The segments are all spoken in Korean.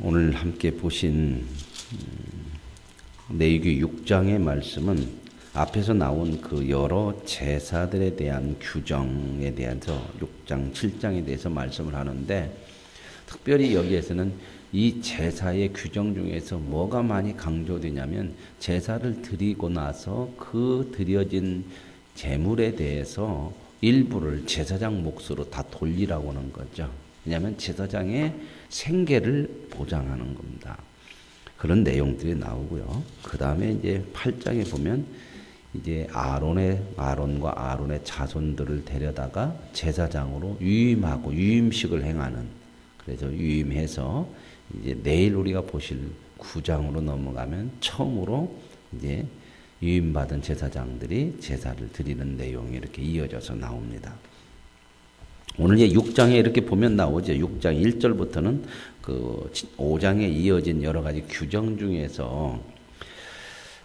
오늘 함께 보신 내유기 6장의 말씀은 앞에서 나온 그 여러 제사들에 대한 규정에 대해서 6장, 7장에 대해서 말씀을 하는데 특별히 여기에서는 이 제사의 규정 중에서 뭐가 많이 강조되냐면 제사를 드리고 나서 그 드려진 제물에 대해서 일부를 제사장 몫으로 다 돌리라고 하는 거죠. 왜냐하면 제사장의 생계를 보장하는 겁니다. 그런 내용들이 나오고요. 그 다음에 이제 8장에 보면 이제 아론의 아론과 아론의 자손들을 데려다가 제사장으로 유임하고 유임식을 행하는 그래서 유임해서 이제 내일 우리가 보실 9장으로 넘어가면 처음으로 이제 유임받은 제사장들이 제사를 드리는 내용이 이렇게 이어져서 나옵니다. 오늘 이제 6장에 이렇게 보면 나오죠. 6장 1절부터는 그 5장에 이어진 여러 가지 규정 중에서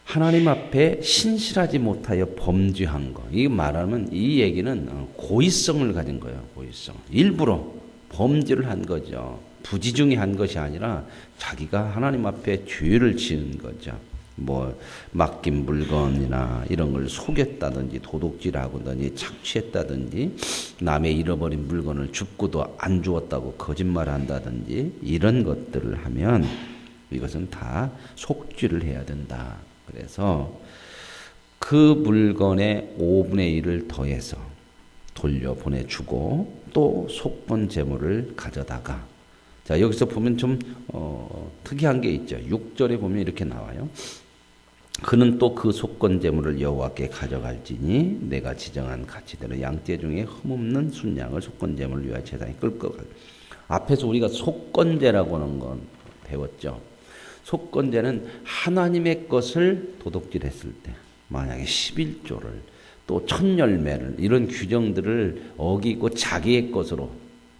하나님 앞에 신실하지 못하여 범죄한 거. 이 말하면 이 얘기는 고의성을 가진 거예요. 고의성. 일부러 범죄를 한 거죠. 부지중에 한 것이 아니라 자기가 하나님 앞에 죄를 지은 거죠. 뭐 맡긴 물건이나 이런 걸 속였다든지 도둑질하고든지 착취했다든지 남의 잃어버린 물건을 줍고도 안 주었다고 거짓말한다든지 이런 것들을 하면 이것은 다 속죄를 해야 된다. 그래서 그 물건의 5분의 1을 더해서 돌려 보내주고 또 속건 재물을 가져다가 자 여기서 보면 좀 어, 특이한 게 있죠. 6절에 보면 이렇게 나와요. 그는 또 그 속건 제물을 여호와께 가져갈지니 내가 지정한 가치대로 양떼 중에 흠없는 순양을 속건 제물을 위하여 제단에 끌고 갈. 앞에서 우리가 속건제라고 하는 건 배웠죠. 속건제는 하나님의 것을 도둑질했을 때 만약에 11조를 또 천열매를 이런 규정들을 어기고 자기의 것으로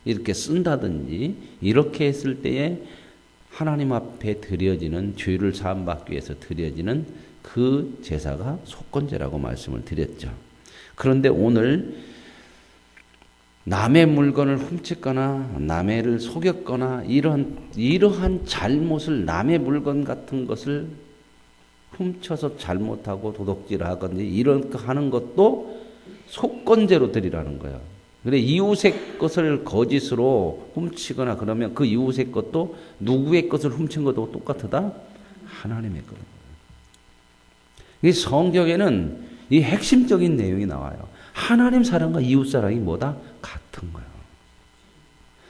이렇게 쓴다든지 이렇게 했을 때에 하나님 앞에 드려지는 죄를 사함받기 위해서 드려지는 그 제사가 속건제라고 말씀을 드렸죠. 그런데 오늘 남의 물건을 훔쳤거나 남의를 속였거나 이런 이러한 잘못을 남의 물건 같은 것을 훔쳐서 잘못하고 도둑질하거나 이런 거 하는 것도 속건제로 드리라는 거예요. 그래 이웃의 것을 거짓으로 훔치거나 그러면 그 이웃의 것도 누구의 것을 훔친 것도 똑같다 하나님의 것. 이 성경에는 이 핵심적인 내용이 나와요. 하나님 사랑과 이웃 사랑이 뭐다 같은 거예요.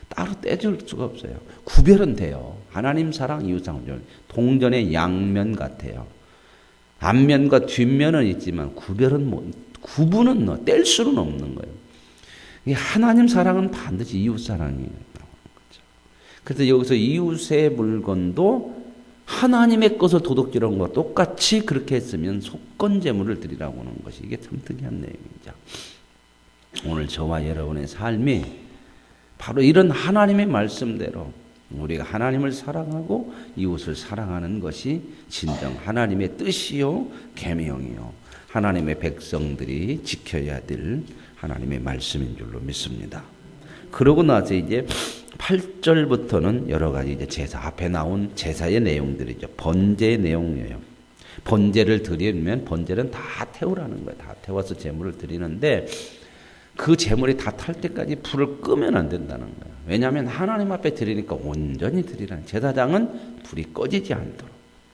따로 떼줄 수가 없어요. 구별은 돼요. 하나님 사랑, 이웃 사랑 동전의 양면 같아요. 앞면과 뒷면은 있지만 구별은 뭐 구분은 뭐뗄 수는 없는 거예요. 하나님 사랑은 반드시 이웃 사랑이에요. 그래서 여기서 이웃의 물건도 하나님의 것을 도둑질한 것과 똑같이 그렇게 했으면 속건 제물을 드리라고 하는 것이 이게 참 특이한 내용이죠. 오늘 저와 여러분의 삶이 바로 이런 하나님의 말씀대로 우리가 하나님을 사랑하고 이웃을 사랑하는 것이 진정 하나님의 뜻이요 계명이요 하나님의 백성들이 지켜야 될 하나님의 말씀인 줄로 믿습니다. 그러고 나서 이제 8절부터는 여러 가지 이제 제사 앞에 나온 제사의 내용들이죠. 번제의 내용이에요. 번제를 드리면 번제는 다 태우라는 거예요. 다 태워서 제물을 드리는데 그 제물이 다 탈 때까지 불을 끄면 안 된다는 거예요. 왜냐하면 하나님 앞에 드리니까 온전히 드리라는 제사장은 불이 꺼지지 않도록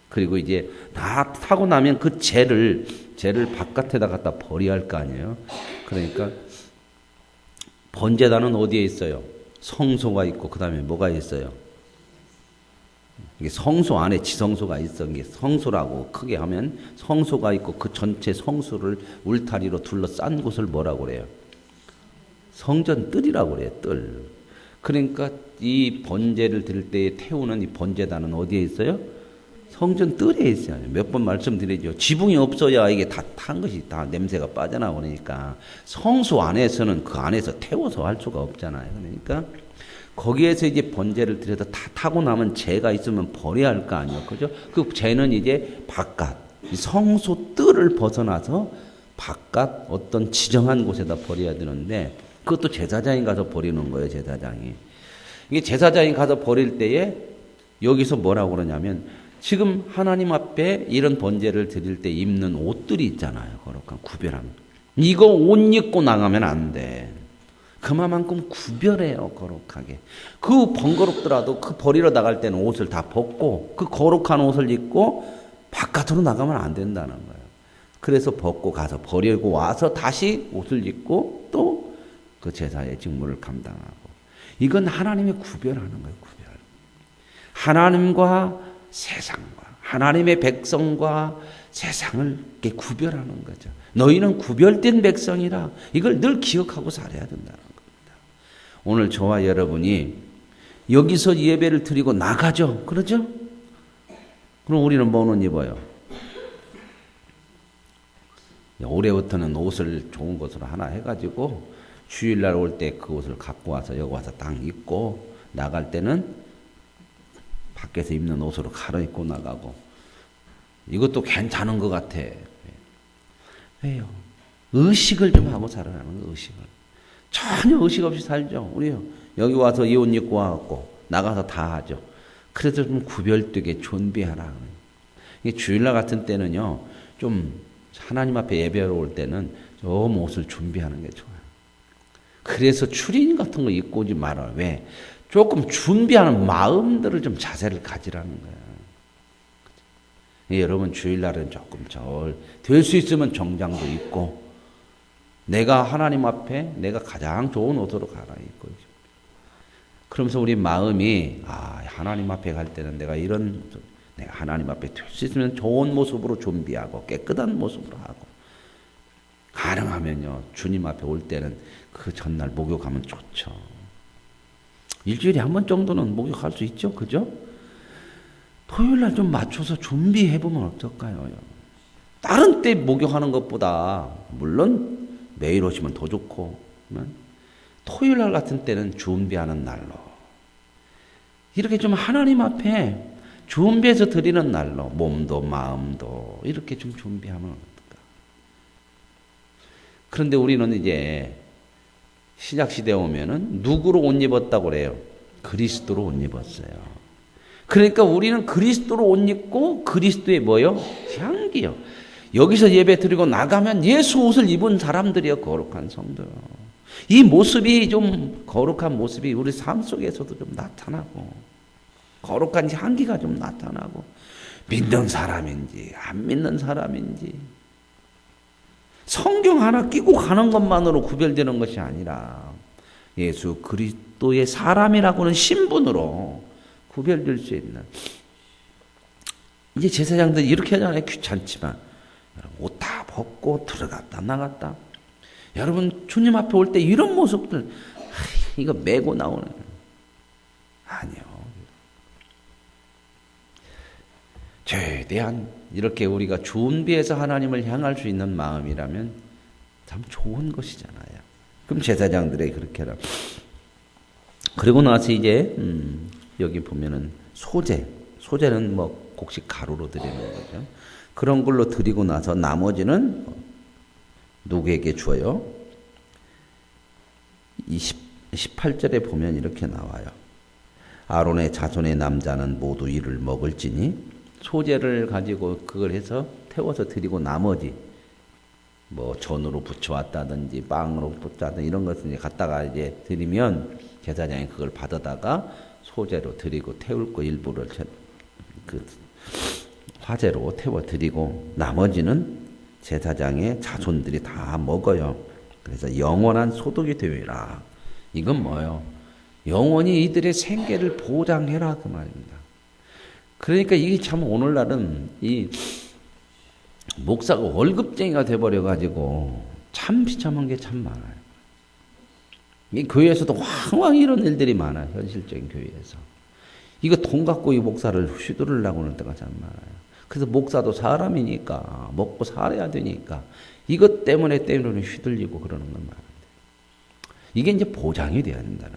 그리고 이제 다 타고 나면 그 재를 재를 바깥에다 갖다 버려야 할 거 아니에요. 그러니까 번제단은 어디에 있어요? 성소가 있고 그 다음에 뭐가 있어요? 이게 성소 안에 지성소가 있어. 이게 성소라고 크게 하면 성소가 있고 그 전체 성소를 울타리로 둘러싼 곳을 뭐라고 그래요? 성전 뜰이라고 그래요. 뜰. 그러니까 이 번제를 드릴 때 태우는 이 번제단은 어디에 있어요? 성전 뜰에 있어요. 몇 번 말씀드리죠. 지붕이 없어야 이게 다 탄 것이 다 냄새가 빠져나오니까 성소 안에서는 그 안에서 태워서 할 수가 없잖아요. 그러니까 거기에서 이제 번제를 드려서 다 타고 나면 재가 있으면 버려야 할 거 아니에요. 그죠? 그 재는 이제 바깥, 성소 뜰을 벗어나서 바깥 어떤 지정한 곳에다 버려야 되는데 그것도 제사장이 가서 버리는 거예요, 제사장이. 이게 제사장이 가서 버릴 때에 여기서 뭐라고 그러냐면 지금 하나님 앞에 이런 번제를 드릴 때 입는 옷들이 있잖아요. 거룩한 구별함. 이거 옷 입고 나가면 안 돼. 그만큼 구별해요, 거룩하게. 그 번거롭더라도 그 버리러 나갈 때는 옷을 다 벗고 그 거룩한 옷을 입고 바깥으로 나가면 안 된다는 거예요. 그래서 벗고 가서 버리고 와서 다시 옷을 입고 또 그 제사의 직무를 감당하고. 이건 하나님의 구별하는 거예요, 구별. 하나님과 세상과 하나님의 백성과 세상을 이렇게 구별하는 거죠. 너희는 구별된 백성이라 이걸 늘 기억하고 살아야 된다는 겁니다. 오늘 저와 여러분이 여기서 예배를 드리고 나가죠. 그러죠? 그럼 우리는 뭐는 입어요? 올해부터는 옷을 좋은 것으로 하나 해가지고 주일날 올 때 그 옷을 갖고 와서 여기 와서 딱 입고 나갈 때는 밖에서 입는 옷으로 갈아입고 나가고 이것도 괜찮은 것 같아. 왜요? 의식을 좀 하고 살아가는 거 의식을. 전혀 의식 없이 살죠. 우리요. 여기 와서 이 옷 입고 와갖고 나가서 다 하죠. 그래도 좀 구별되게 준비하라. 이게 주일날 같은 때는요. 좀 하나님 앞에 예배하러 올 때는 좀 옷을 준비하는 게 좋아요. 그래서 추린 같은 거 입고 오지 말아요. 왜? 조금 준비하는 마음들을 좀 자세를 가지라는. 예, 여러분 주일날은 조금 절 될 수 있으면 정장도 입고 내가 하나님 앞에 내가 가장 좋은 옷으로 갈아입고 그러면서 우리 마음이 아 하나님 앞에 갈 때는 내가 이런 내가 하나님 앞에 될 수 있으면 좋은 모습으로 준비하고 깨끗한 모습으로 하고 가능하면요 주님 앞에 올 때는 그 전날 목욕하면 좋죠. 일주일에 한 번 정도는 목욕할 수 있죠. 그죠? 토요일 날 좀 맞춰서 준비해 보면 어떨까요? 다른 때 목욕하는 것보다 물론 매일 오시면 더 좋고 토요일 날 같은 때는 준비하는 날로 이렇게 좀 하나님 앞에 준비해서 드리는 날로 몸도 마음도 이렇게 좀 준비하면 어떨까? 그런데 우리는 이제 신약 시대에 오면은 누구로 옷 입었다고 그래요? 그리스도로 옷 입었어요. 그러니까 우리는 그리스도로 옷 입고 그리스도의 뭐요? 향기요. 여기서 예배 드리고 나가면 예수 옷을 입은 사람들이요. 거룩한 성도. 이 모습이 좀 거룩한 모습이 우리 삶 속에서도 좀 나타나고 거룩한 향기가 좀 나타나고 믿는 사람인지 안 믿는 사람인지 성경 하나 끼고 가는 것만으로 구별되는 것이 아니라 예수 그리스도의 사람이라고는 신분으로 구별될 수 있는 이제 제사장들이 이렇게 하잖아요. 귀찮지만 옷 다 벗고 들어갔다 나갔다. 여러분 주님 앞에 올 때 이런 모습들 이거 메고 나오는 아니요. 최대한 이렇게 우리가 준비해서 하나님을 향할 수 있는 마음이라면 참 좋은 것이잖아요. 그럼 제사장들이 그렇게 하라. 그리고 나서 이제 음, 여기 보면은 소재, 소재는 뭐 곡식 가루로 드리는 거죠. 그런 걸로 드리고 나서 나머지는 누구에게 줘요? 20, 18절에 보면 이렇게 나와요. 아론의 자손의 남자는 모두 이를 먹을지니 소재를 가지고 그걸 해서 태워서 드리고 나머지 뭐 전으로 붙여왔다든지 빵으로 붙였다든지 이런 것을 이제 갖다가 이제 드리면 제사장이 그걸 받아다가 소재로 드리고 태울 거 일부를 그 화재로 태워 드리고 나머지는 제사장의 자손들이 다 먹어요. 그래서 영원한 소득이 되리라. 이건 뭐요? 영원히 이들의 생계를 보장해라 그 말입니다. 그러니까 이게 참 오늘날은 이 목사가 월급쟁이가 돼버려 가지고 참 비참한 게 참 많아요. 이 교회에서도 왕왕 이런 일들이 많아요. 현실적인 교회에서. 이거 돈 갖고 이 목사를 휘두르려고 하는 때가 참 많아요. 그래서 목사도 사람이니까 먹고 살아야 되니까 이것 때문에 때문에 휘둘리고 그러는 건 많은데 이게 이제 보장이 돼야 된다는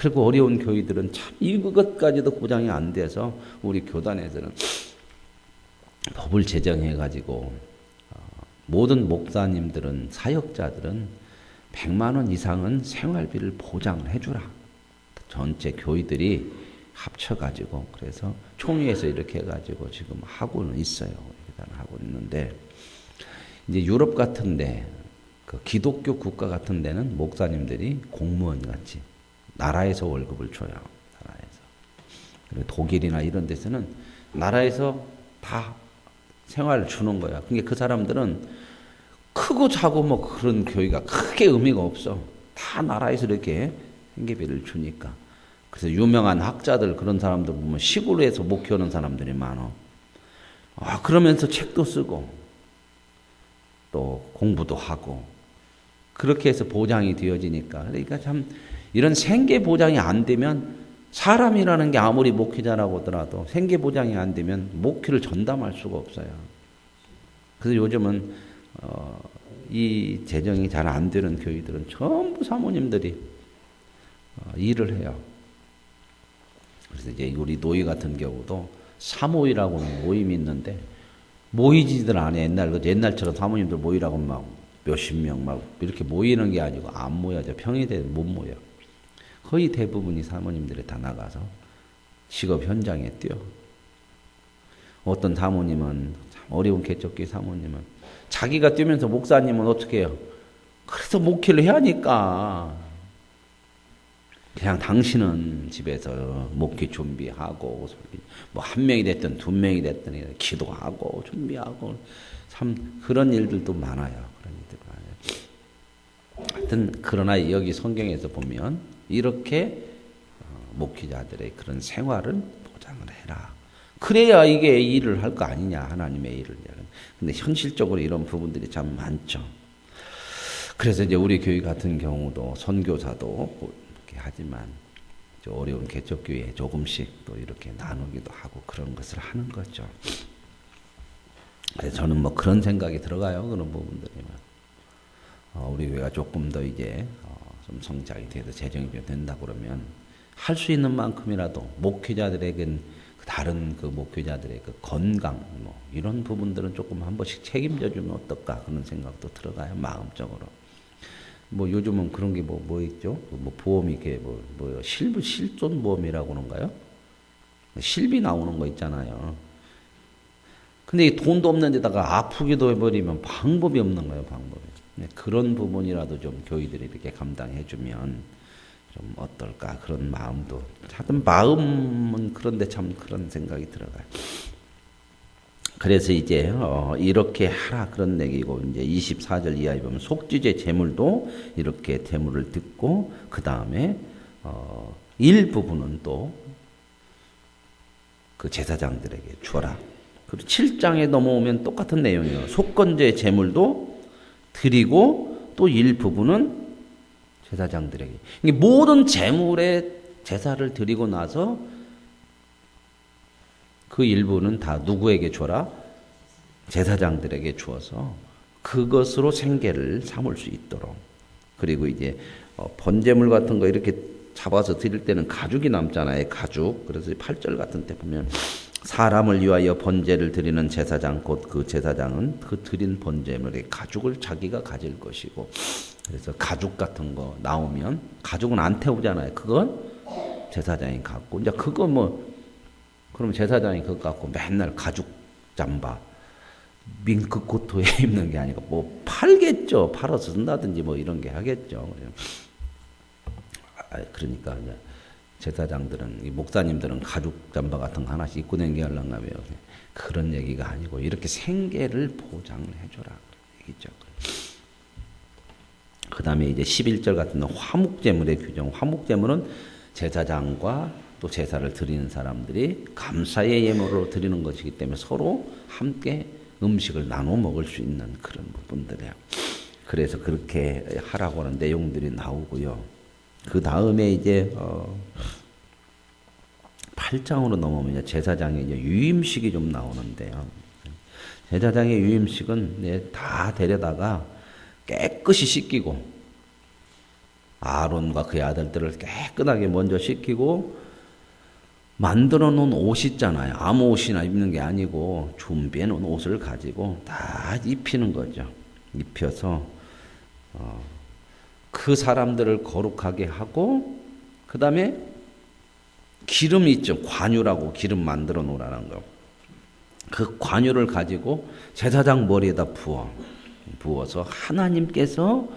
그리고 어려운 교회들은 참 이것까지도 보장이 안 돼서 우리 교단에서는 법을 제정해 가지고 어, 모든 목사님들은 사역자들은 100만 원 이상은 생활비를 보장해 주라. 전체 교회들이 합쳐 가지고 그래서 총회에서 이렇게 해 가지고 지금 하고는 있어요. 일단 하고 있는데 이제 유럽 같은데 그 기독교 국가 같은 데는 목사님들이 공무원 같이 나라에서 월급을 줘요. 나라에서. 그리고 독일이나 이런 데서는 나라에서 다 생활을 주는 거야. 그러니까 그 사람들은 크고 작고 뭐 그런 교회가 크게 의미가 없어. 다 나라에서 이렇게 생계비를 주니까. 그래서 유명한 학자들 그런 사람들 보면 시골에서 목회하는 사람들이 많어. 아, 그러면서 책도 쓰고 또 공부도 하고 그렇게 해서 보장이 되어지니까 그러니까 참 이런 생계 보장이 안 되면 사람이라는 게 아무리 목회자라고 하더라도 생계 보장이 안 되면 목회를 전담할 수가 없어요. 그래서 요즘은 어, 이 재정이 잘 안 되는 교회들은 전부 사모님들이 어, 일을 해요. 그래서 이제 우리 노예 같은 경우도 사모이라고 모임이 있는데 모이지들 않아 옛날 그 옛날처럼 사모님들 모이라고 막 몇십 명 막 이렇게 모이는 게 아니고 안 모여져 평일에 못 모여. 거의 대부분이 사모님들이 다 나가서 직업 현장에 뛰어. 어떤 사모님은 어려운 개척기 사모님은 자기가 뛰면서 목사님은 어떻게 해요? 그래서 목회를 해야 하니까 그냥 당신은 집에서 목회 준비하고 뭐 한 명이 됐든 두 명이 됐든 기도하고 준비하고 참 그런 일들도 많아요. 그런 일들 많아요. 하여튼 그러나 여기 성경에서 보면 이렇게 어, 목회자들의 그런 생활을 보장을 해라. 그래야 이게 일을 할 거 아니냐 하나님의 일을. 근데 현실적으로 이런 부분들이 참 많죠. 그래서 이제 우리 교회 같은 경우도 선교사도 하지만 어려운 개척교회 조금씩 또 이렇게 나누기도 하고 그런 것을 하는 거죠. 그래서 저는 뭐 그런 생각이 들어가요. 그런 부분들이. 어, 우리 교회가 조금 더 이제 어, 좀 성장이 돼서 재정이 된다 그러면 할 수 있는 만큼이라도 목회자들에겐 그 다른 그 목회자들의 그 건강 뭐 이런 부분들은 조금 한 번씩 책임져 주면 어떨까 그런 생각도 들어가요 마음적으로. 뭐 요즘은 그런 게 뭐뭐 뭐 있죠? 뭐 보험이 이렇게 뭐 뭐요 실비 실존 보험이라고 그런가요? 실비 나오는 거 있잖아요. 근데 돈도 없는 데다가 아프기도 해버리면 방법이 없는 거예요, 방법이. 네, 그런 부분이라도 좀 교회들이 이렇게 감당해 주면 좀 어떨까 그런 마음도 하여튼 마음은 그런데 참 그런 생각이 들어가요. 그래서 이제 어 이렇게 하라 그런 얘기고 이제 24절 이하에 보면 속죄제 제물도 이렇게 제물을 듣고 그 다음에 어 일부분은 또 그 제사장들에게 주어라. 그리고 7장에 넘어오면 똑같은 내용이에요. 속건제 제물도 드리고 또 일부분은 제사장들에게. 모든 제물의 제사를 드리고 나서 그 일부는 다 누구에게 줘라? 제사장들에게 주어서 그것으로 생계를 삼을 수 있도록. 그리고 이제 어, 번제물 같은 거 이렇게 잡아서 드릴 때는 가죽이 남잖아요. 가죽. 그래서 8절 같은 때 보면 사람을 위하여 번제를 드리는 제사장 곧 그 제사장은 그 드린 번제물의 가죽을 자기가 가질 것이고 그래서 가죽 같은 거 나오면 가죽은 안 태우잖아요. 그건 제사장이 갖고 이제 그거 뭐 그러면 제사장이 그거 갖고 맨날 가죽 잠바 밍크 코트에 입는 게 아니고 뭐 팔겠죠. 팔아서 쓴다든지 뭐 이런 게 하겠죠. 아, 그러니까 이제 제사장들은 목사님들은 가죽 잠바 같은 거 하나씩 입고 다니려나 봐요. 그런 얘기가 아니고 이렇게 생계를 보장을 해줘라 얘기죠. 그 다음에 이제 11절 같은 화목제물의 규정. 화목제물은 제사장과 또 제사를 드리는 사람들이 감사의 예물로 드리는 것이기 때문에 서로 함께 음식을 나눠 먹을 수 있는 그런 부분들이에요. 그래서 그렇게 하라고 하는 내용들이 나오고요. 그 다음에 이제 어 8장으로 넘어오면 제사장의 이제 유임식이 좀 나오는데요. 제사장의 유임식은 다 데려다가 깨끗이 씻기고 아론과 그의 아들들을 깨끗하게 먼저 씻기고 만들어 놓은 옷 있잖아요. 아무 옷이나 입는 게 아니고 준비해 놓은 옷을 가지고 다 입히는 거죠. 입혀서 어, 그 사람들을 거룩하게 하고 그 다음에 기름이 있죠. 관유라고 기름 만들어 놓으라는 거. 그 관유를 가지고 제사장 머리에다 부어 부어서 하나님께서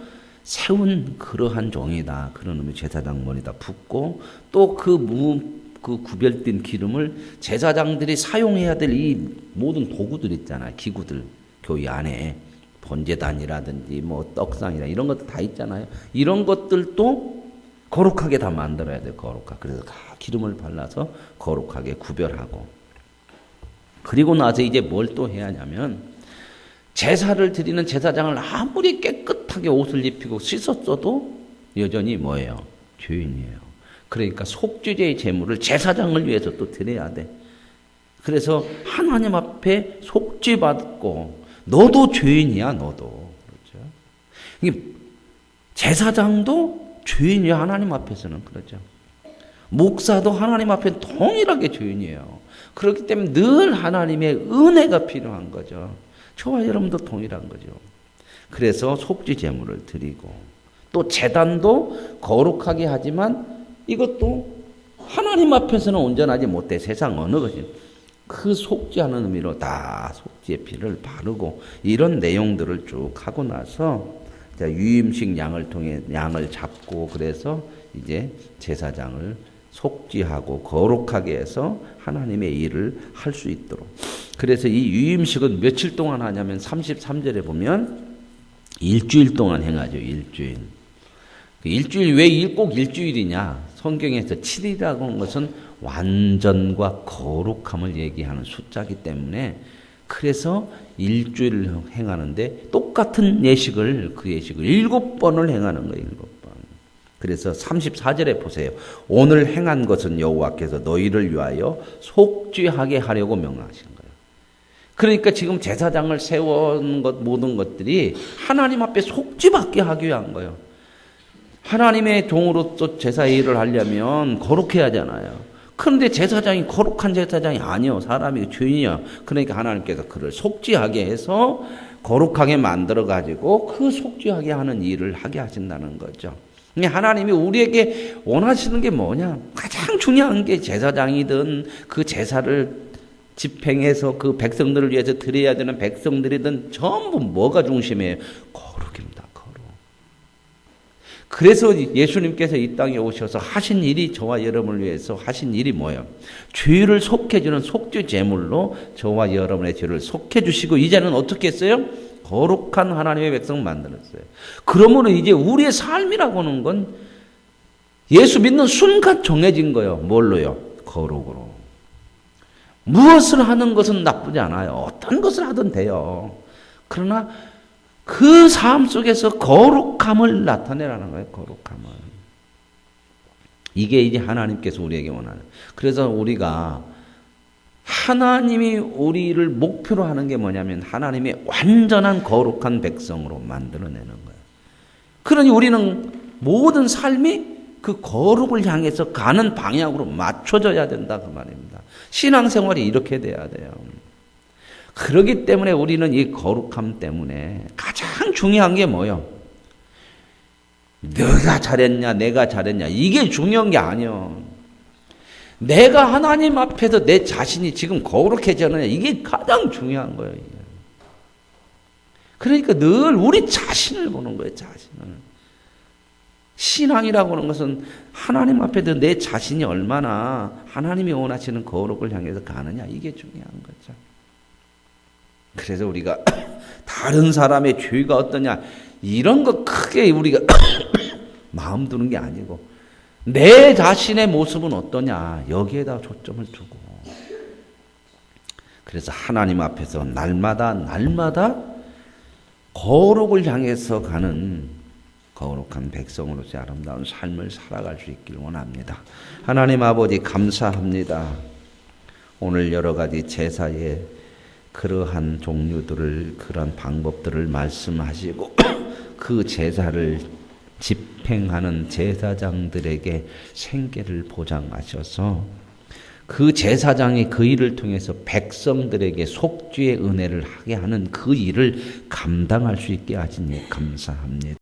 세운 그러한 종이다. 그런 의미 제사장 머리에다 붓고 또 그 무, 그 구별된 기름을 제사장들이 사용해야 될 이 모든 도구들 있잖아요. 기구들 교회 안에 번제단이라든지 뭐 떡상이라 이런 것도 다 있잖아요. 이런 것들도 거룩하게 다 만들어야 돼요. 거룩하게. 그래서 다 기름을 발라서 거룩하게 구별하고 그리고 나서 이제 뭘 또 해야 하냐면 제사를 드리는 제사장을 아무리 깨끗하게 옷을 입히고 씻었어도 여전히 뭐예요? 죄인이에요. 그러니까 속죄제의 제물을 제사장을 위해서 또 드려야 돼. 그래서 하나님 앞에 속죄 받고 너도 죄인이야, 너도. 그렇죠? 제사장도 죄인이야, 하나님 앞에서는 그렇죠. 목사도 하나님 앞에 동일하게 죄인이에요. 그렇기 때문에 늘 하나님의 은혜가 필요한 거죠. 저와 여러분도 동일한 거죠. 그래서 속죄 제물을 드리고 또 제단도 거룩하게 하지만 이것도 하나님 앞에서는 온전하지 못해 세상 어느 것이 그 속죄하는 의미로 다 속죄 피를 바르고 이런 내용들을 쭉 하고 나서 자, 유임식 양을 통해 양을 잡고 그래서 이제 제사장을 속죄하고 거룩하게 해서 하나님의 일을 할 수 있도록. 그래서 이 유임식은 며칠 동안 하냐면 33절에 보면 일주일 동안 행하죠. 일주일. 그 일주일 왜 꼭 일주일이냐? 성경에서 7이라고 하는 것은 완전과 거룩함을 얘기하는 숫자기 때문에 그래서 일주일을 행하는데 똑같은 예식을 그 예식을 일곱 번을 행하는 거예요. 일곱 번. 그래서 34절에 보세요. 오늘 행한 것은 여호와께서 너희를 위하여 속죄하게 하려고 명하신 거예요. 그러니까 지금 제사장을 세운 것 모든 것들이 하나님 앞에 속죄받게 하기 위한 거예요. 하나님의 종으로서 제사 일을 하려면 거룩해야 하잖아요. 그런데 제사장이 거룩한 제사장이 아니요. 사람이 죄인이야. 그러니까 하나님께서 그를 속죄하게 해서 거룩하게 만들어 가지고 그 속죄하게 하는 일을 하게 하신다는 거죠. 하나님이 우리에게 원하시는 게 뭐냐? 가장 중요한 게 제사장이든 그 제사를 집행해서 그 백성들을 위해서 드려야 되는 백성들이든 전부 뭐가 중심이에요? 그래서 예수님께서 이 땅에 오셔서 하신 일이 저와 여러분을 위해서 하신 일이 뭐예요? 죄를 속해주는 속죄 제물로 저와 여러분의 죄를 속해주시고 이제는 어떻게 했어요? 거룩한 하나님의 백성 만들었어요. 그러므로 이제 우리의 삶이라고 하는 건 예수 믿는 순간 정해진 거예요. 뭘로요? 거룩으로. 무엇을 하는 것은 나쁘지 않아요. 어떤 것을 하든 돼요. 그러나 그 삶 속에서 거룩함을 나타내라는 거예요. 거룩함을. 이게 이제 하나님께서 우리에게 원하는. 그래서 우리가 하나님이 우리를 목표로 하는 게 뭐냐면 하나님의 완전한 거룩한 백성으로 만들어내는 거예요. 그러니 우리는 모든 삶이 그 거룩을 향해서 가는 방향으로 맞춰져야 된다 그 말입니다. 신앙생활이 이렇게 돼야 돼요. 그러기 때문에 우리는 이 거룩함 때문에 가장 중요한 게 뭐요? 내가 잘했냐, 내가 잘했냐 이게 중요한 게 아니요. 내가 하나님 앞에서 내 자신이 지금 거룩해졌느냐 이게 가장 중요한 거예요. 그러니까 늘 우리 자신을 보는 거예요. 자신을. 신앙이라고 하는 것은 하나님 앞에서 내 자신이 얼마나 하나님이 원하시는 거룩을 향해서 가느냐 이게 중요한 거죠. 그래서 우리가 다른 사람의 죄가 어떠냐 이런 거 크게 우리가 마음 두는 게 아니고 내 자신의 모습은 어떠냐 여기에다 초점을 두고 그래서 하나님 앞에서 날마다 날마다 거룩을 향해서 가는 거룩한 백성으로서 아름다운 삶을 살아갈 수 있길 원합니다. 하나님 아버지 감사합니다. 오늘 여러 가지 제사에 그러한 종류들을 그런 방법들을 말씀하시고 그 제사를 집행하는 제사장들에게 생계를 보장하셔서 그 제사장이 그 일을 통해서 백성들에게 속죄의 은혜를 하게 하는 그 일을 감당할 수 있게 하시니 감사합니다.